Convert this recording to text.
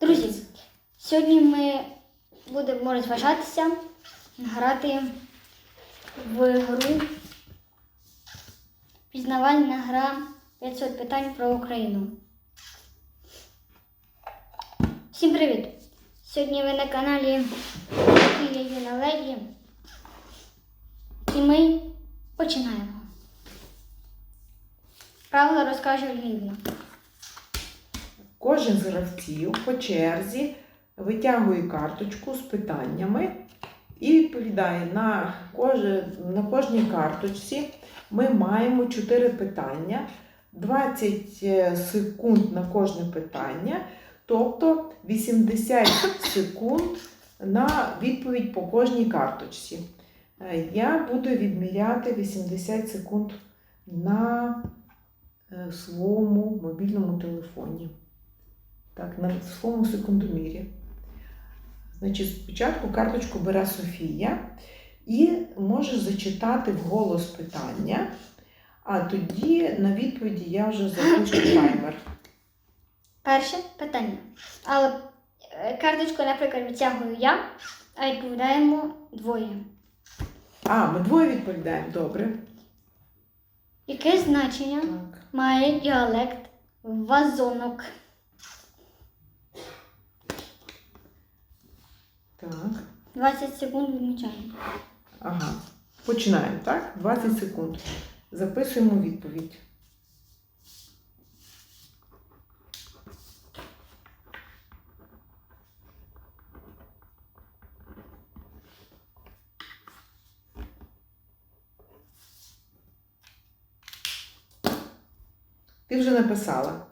Друзі, сьогодні ми будемо розважатися, грати в гру Пізнавальна гра 500 питань про Україну. Всім привіт! Сьогодні ви на каналі Софія Юна Леді. І ми починаємо. Правила розкаже Лівна. Кожен з гравців по черзі витягує карточку з питаннями і відповідає на, на кожній карточці. Ми маємо 4 питання, 20 секунд на кожне питання, тобто 80 секунд на відповідь по кожній карточці. Е, Я буду відміряти 80 секунд на е, своєму мобільному телефоні. Так, на своєму секундомірі. Значить, спочатку карточку бере Софія і може зачитати вголос питання, а тоді на відповіді я вже запущу таймер. Перше питання. Але е, карточку, наприклад, відтягую я, а відповідаємо двоє. А, ми двоє відповідаємо, добре. Яке значення Так. має діалект вазонок? Так. 20 секунд відмічаємо. Ага. Починаємо, так? 20 секунд. Записуємо відповідь. Ти вже написала.